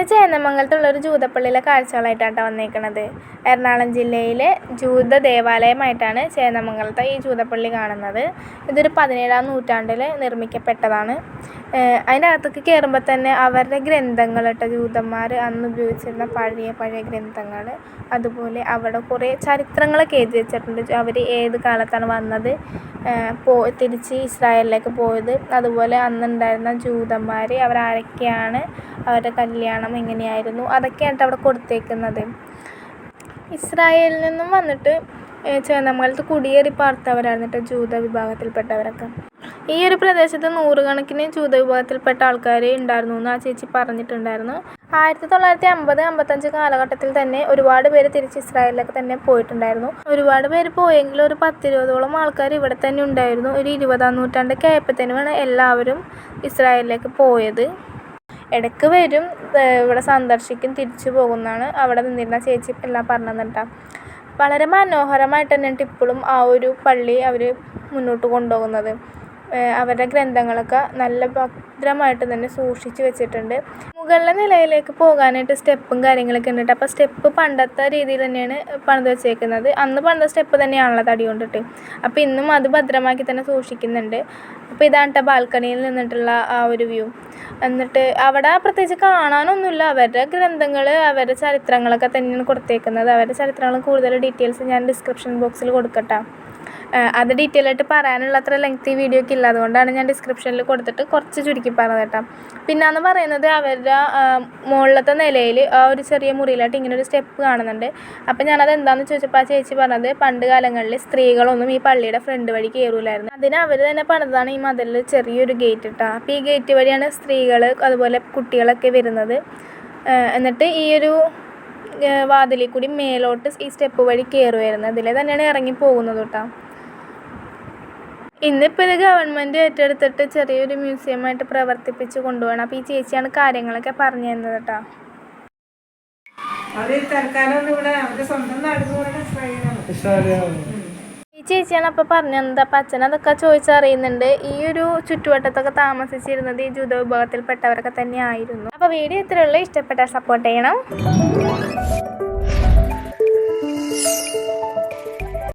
ഇന്ന് ചേന്നമംഗലത്തുള്ള ഒരു ജൂതപ്പള്ളിയിലെ കാഴ്ചകളായിട്ടാണ് ട്ടോ വന്നേക്കണത്. എറണാകുളം ജില്ലയിലെ ജൂത ദേവാലയമായിട്ടാണ് ചേന്നമംഗലത്തെ ഈ ജൂതപ്പള്ളി കാണുന്നത്. ഇതൊരു പതിനേഴാം നൂറ്റാണ്ടിൽ നിർമ്മിക്കപ്പെട്ടതാണ്. അതിന്റെ അകത്തേക്ക് കയറുമ്പോൾ തന്നെ അവരുടെ ഗ്രന്ഥങ്ങൾ കേട്ടോ ജൂതന്മാർ അന്ന് ഉപയോഗിച്ചിരുന്ന പഴയ പഴയ ഗ്രന്ഥങ്ങൾ അതുപോലെ അവിടെ കുറേ ചരിത്രങ്ങളൊക്കെ എഴുതി വെച്ചിട്ടുണ്ട്. അവർ ഏത് കാലത്താണ് വന്നത് പോ തിരിച്ച് ഇസ്രായേലിലേക്ക് പോയത് അതുപോലെ അന്നുണ്ടായിരുന്ന ജൂതന്മാർ അവരാരൊക്കെയാണ് അവരുടെ കല്യാണം എങ്ങനെയായിരുന്നു? അതൊക്കെയാണ് ട്ടോ അവിടെ കൊടുത്തേക്കുന്നത്. ഇസ്രായേലിൽ നിന്നും വന്നിട്ട് ചേന്നമംഗലത്ത് കുടിയേറി പാർത്തവരാണ് കേട്ടോ ജൂത വിഭാഗത്തിൽപ്പെട്ടവരൊക്കെ. ഈ ഒരു പ്രദേശത്ത് നൂറുകണക്കിന് ജൂത വിഭാഗത്തിൽപ്പെട്ട ആൾക്കാർ ഉണ്ടായിരുന്നു എന്ന് ആ ചേച്ചി പറഞ്ഞിട്ടുണ്ടായിരുന്നു. ആയിരത്തി തൊള്ളായിരത്തി അമ്പത് അമ്പത്തഞ്ച് കാലഘട്ടത്തിൽ തന്നെ ഒരുപാട് പേര് തിരിച്ച് ഇസ്രായേലിലേക്ക് തന്നെ പോയിട്ടുണ്ടായിരുന്നു. ഒരുപാട് പേര് പോയെങ്കിലും ഒരു പത്തിരുപതോളം ആൾക്കാർ ഇവിടെ തന്നെ ഉണ്ടായിരുന്നു. ഒരു ഇരുപതാം നൂറ്റാണ്ടൊക്കെ ആയപ്പോഴത്തേനുമാണ് എല്ലാവരും ഇസ്രായേലിലേക്ക് പോയത്. ഇടയ്ക്ക് വരും ഇവിടെ സന്ദർശിക്കും തിരിച്ചു പോകുമെന്നാണ് അവിടെ നിന്നിരുന്ന ചേച്ചി എല്ലാം പറഞ്ഞു വളരെ മനോഹരമായിട്ട് തന്നെയാണ് ഇപ്പോഴും ആ ഒരു പള്ളി അവർ മുന്നോട്ട് കൊണ്ടുപോകുന്നത്. അവരുടെ ഗ്രന്ഥങ്ങളൊക്കെ നല്ല ഭദ്രമായിട്ട് തന്നെ സൂക്ഷിച്ച് വെച്ചിട്ടുണ്ട്. മുകളിലെ നിലയിലേക്ക് പോകാനായിട്ട് സ്റ്റെപ്പും കാര്യങ്ങളൊക്കെ ഉണ്ട് അപ്പോൾ സ്റ്റെപ്പ് പണ്ടത്തെ രീതിയിൽ തന്നെയാണ് പണിത് വെച്ചേക്കുന്നത്. അന്ന് പണിത സ്റ്റെപ്പ് തന്നെയാണല്ലോ തടി കൊണ്ടിട്ട്. അപ്പോൾ ഇന്നും അത് ഭദ്രമാക്കി തന്നെ സൂക്ഷിക്കുന്നുണ്ട്. അപ്പോൾ ഇതാണ് ബാൽക്കണിയിൽ നിന്നിട്ടുള്ള ആ ഒരു വ്യൂ. എന്നിട്ട് അവിടെ പ്രത്യേകിച്ച് കാണാനൊന്നുമില്ല. അവരുടെ ഗ്രന്ഥങ്ങൾ അവരുടെ ചരിത്രങ്ങളൊക്കെ തന്നെയാണ് കൊടുത്തേക്കുന്നത്. അവരുടെ ചരിത്രങ്ങൾ കൂടുതൽ ഡീറ്റെയിൽസ് ഞാൻ ഡിസ്ക്രിപ്ഷൻ ബോക്സിൽ കൊടുക്കട്ടോ. അത് ഡീറ്റെയിൽ ആയിട്ട് പറയാനുള്ള അത്ര ലെങ്തി വീഡിയോ ഒക്കെ ഇല്ല. അതുകൊണ്ടാണ് ഞാൻ ഡിസ്ക്രിപ്ഷനിൽ കൊടുത്തിട്ട് കുറച്ച് ചുരുക്കി പറഞ്ഞത് കേട്ടോ. പിന്നെയെന്ന് പറയുന്നത് അവരുടെ മുകളിലത്തെ നിലയിൽ ആ ഒരു ചെറിയ മുറിയിലായിട്ട് ഇങ്ങനെ ഒരു സ്റ്റെപ്പ് കാണുന്നുണ്ട്. അപ്പം ഞാനത് എന്താണെന്ന് ചോദിച്ചപ്പോൾ ആ ചേച്ചി പറഞ്ഞത് പണ്ട് കാലങ്ങളിൽ സ്ത്രീകളൊന്നും ഈ പള്ളിയുടെ ഫ്രണ്ട് വഴി കയറൂലായിരുന്നു അതിന് അവർ തന്നെ പണിതാണ് ഈ മതിലിൽ ചെറിയൊരു ഗേറ്റ് ഇട്ടാ. അപ്പോൾ ഈ ഗേറ്റ് വഴിയാണ് സ്ത്രീകൾ അതുപോലെ കുട്ടികളൊക്കെ വരുന്നത്. എന്നിട്ട് ഈ ഒരു വാതിലിൽ കൂടി മേലോട്ട് ഈ സ്റ്റെപ്പ് വഴി കയറുമായിരുന്നു അതിലെ തന്നെയാണ് ഇറങ്ങി പോകുന്നത് കേട്ടോ ഇന്നിപ്പോൾ ഇത് ഗവൺമെന്റ് ഏറ്റെടുത്തിട്ട് ചെറിയൊരു മ്യൂസിയമായിട്ട് പ്രവർത്തിപ്പിച്ച് കൊണ്ടുപോകണം. അപ്പോൾ ഈ ചേച്ചിയാണ് കാര്യങ്ങളൊക്കെ പറഞ്ഞു തന്നത് കേട്ടോ ഈ ചേച്ചിയാണ് അപ്പോൾ പറഞ്ഞു തന്നത്. അപ്പം അച്ഛൻ അതൊക്കെ ചോദിച്ചറിയുന്നുണ്ട് ഈ ഒരു ചുറ്റുവട്ടത്തൊക്കെ താമസിച്ചിരുന്നത് ഈ ജൂത വിഭാഗത്തിൽപ്പെട്ടവരൊക്കെ തന്നെ ആയിരുന്നു അപ്പോൾ വീഡിയോ ഇത്രയുള്ള ഇഷ്ടപ്പെട്ടാൽ സപ്പോർട്ട് ചെയ്യണം.